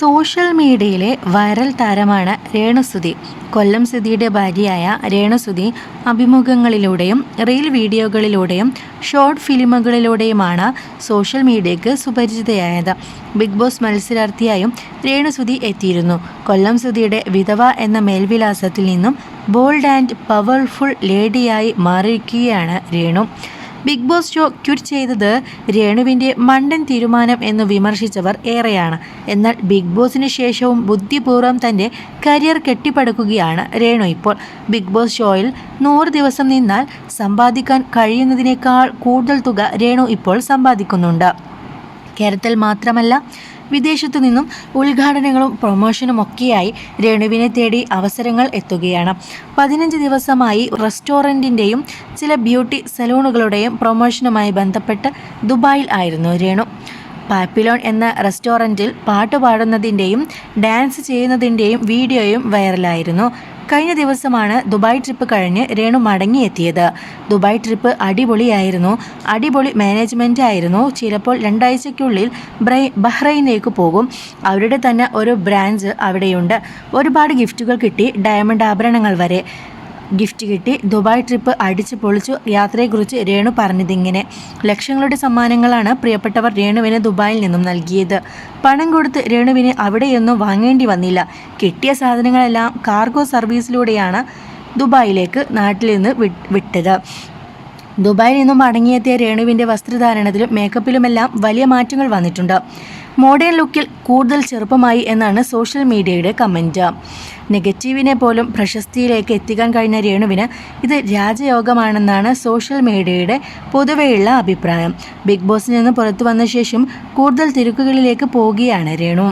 Social മീഡിയയിലെ viral താരമാണ് രേണുസുതി. കൊല്ലം സുധിയുടെ ഭാര്യയായ രേണുസുതി അഭിമുഖങ്ങളിലൂടെയും റീൽ വീഡിയോകളിലൂടെയും ഷോർട്ട് ഫിലിമുകളിലൂടെയുമാണ് സോഷ്യൽ മീഡിയയ്ക്ക് സുപരിചിതയായത്. ബിഗ് ബോസ് മത്സരാർത്ഥിയായും രേണുസുതി എത്തിയിരുന്നു. കൊല്ലം സുധിയുടെ വിധവ എന്ന മേൽവിലാസത്തിൽ നിന്നും ബോൾഡ് ആൻഡ് പവർഫുൾ ലേഡിയായി മാറിയിരിക്കുകയാണ് Renu. Big boss show quit ചെയ്തത് രേണുവിന്റെ മണ്ടൻ തീരുമാനം എന്ന് വിമർശിച്ചവർ ഏറെയാണ്. എന്നാൽ ബിഗ് ബോസിന് ശേഷവും ബുദ്ധിപൂർവം തന്റെ കരിയർ കെട്ടിപ്പടുക്കുകയാണ് രേണു ഇപ്പോൾ. ബിഗ് ബോസ് ഷോയിൽ നൂറ് ദിവസം നിന്നാൽ സമ്പാദിക്കാൻ കഴിയുന്നതിനേക്കാൾ കൂടുതൽ തുക രേണു ഇപ്പോൾ സമ്പാദിക്കുന്നുണ്ട്. കേരളത്തിൽ മാത്രമല്ല വിദേശത്തു നിന്നും ഉദ്ഘാടനങ്ങളും പ്രൊമോഷനും ഒക്കെയായി രേണുവിനെ തേടി അവസരങ്ങൾ എത്തുകയാണ്. പതിനഞ്ച് ദിവസമായി റെസ്റ്റോറന്റിന്റെയും ചില ബ്യൂട്ടി സലൂണുകളുടെയും പ്രൊമോഷനുമായി ബന്ധപ്പെട്ട് ദുബായിൽ ആയിരുന്നു രേണു. പാപ്പിലോൺ എന്ന റെസ്റ്റോറന്റിൽ പാട്ട് പാടുന്നതിന്റെയും ഡാൻസ് ചെയ്യുന്നതിന്റെയും വീഡിയോയും വൈറലായിരുന്നു. കഴിഞ്ഞ ദിവസമാണ് ദുബായ് ട്രിപ്പ് കഴിഞ്ഞ് രേണു മടങ്ങിയെത്തിയത്. ദുബായ് ട്രിപ്പ് അടിപൊളിയായിരുന്നു. അടിപൊളി മാനേജ്മെന്റ് ആയിരുന്നു ചിലപ്പോൾ രണ്ടാഴ്ചയ്ക്കുള്ളിൽ ബ്രൈ ബഹ്റൈനിലേക്ക് പോകും. അവരുടെ തന്നെ ഒരു ബ്രാഞ്ച് അവിടെയുണ്ട്. ഒരുപാട് ഗിഫ്റ്റുകൾ കിട്ടി. ഡയമണ്ട് ആഭരണങ്ങൾ വരെ. ഗിഫ്റ്റ് കിട്ടി. ദുബായ് ട്രിപ്പ് അടിച്ചു പൊളിച്ചു. യാത്രയെക്കുറിച്ച് രേണു പറഞ്ഞതിങ്ങനെ. ലക്ഷങ്ങളുടെ സമ്മാനങ്ങളാണ് പ്രിയപ്പെട്ടവർ രേണുവിന് ദുബായിൽ നിന്നും നൽകിയത്. പണം കൊടുത്ത് രേണുവിന് അവിടെയൊന്നും വാങ്ങേണ്ടി വന്നില്ല. കിട്ടിയ സാധനങ്ങളെല്ലാം കാർഗോ സർവീസിലൂടെയാണ് ദുബായിലേക്ക് നാട്ടിൽ നിന്ന് വിട്ടത്. ദുബായിൽ നിന്നും മടങ്ങിയെത്തിയ രേണുവിന്റെ വസ്ത്രധാരണത്തിലും മേക്കപ്പിലുമെല്ലാം വലിയ മാറ്റങ്ങൾ വന്നിട്ടുണ്ട്. മോഡേൺ ലുക്കിൽ കൂടുതൽ ചെറുപ്പമായി എന്നാണ് സോഷ്യൽ മീഡിയയുടെ കമന്റ് നെഗറ്റീവിനെ പോലും പ്രശസ്തിയിലേക്ക് എത്തിക്കാൻ കഴിഞ്ഞ രേണുവിന് ഇത് രാജയോഗമാണെന്നാണ് സോഷ്യൽ മീഡിയയുടെ പൊതുവെയുള്ള അഭിപ്രായം. ബിഗ് ബോസിൽ നിന്ന് പുറത്തു വന്ന ശേഷം കൂടുതൽ തിരക്കുകളിലേക്ക് പോവുകയാണ് രേണു.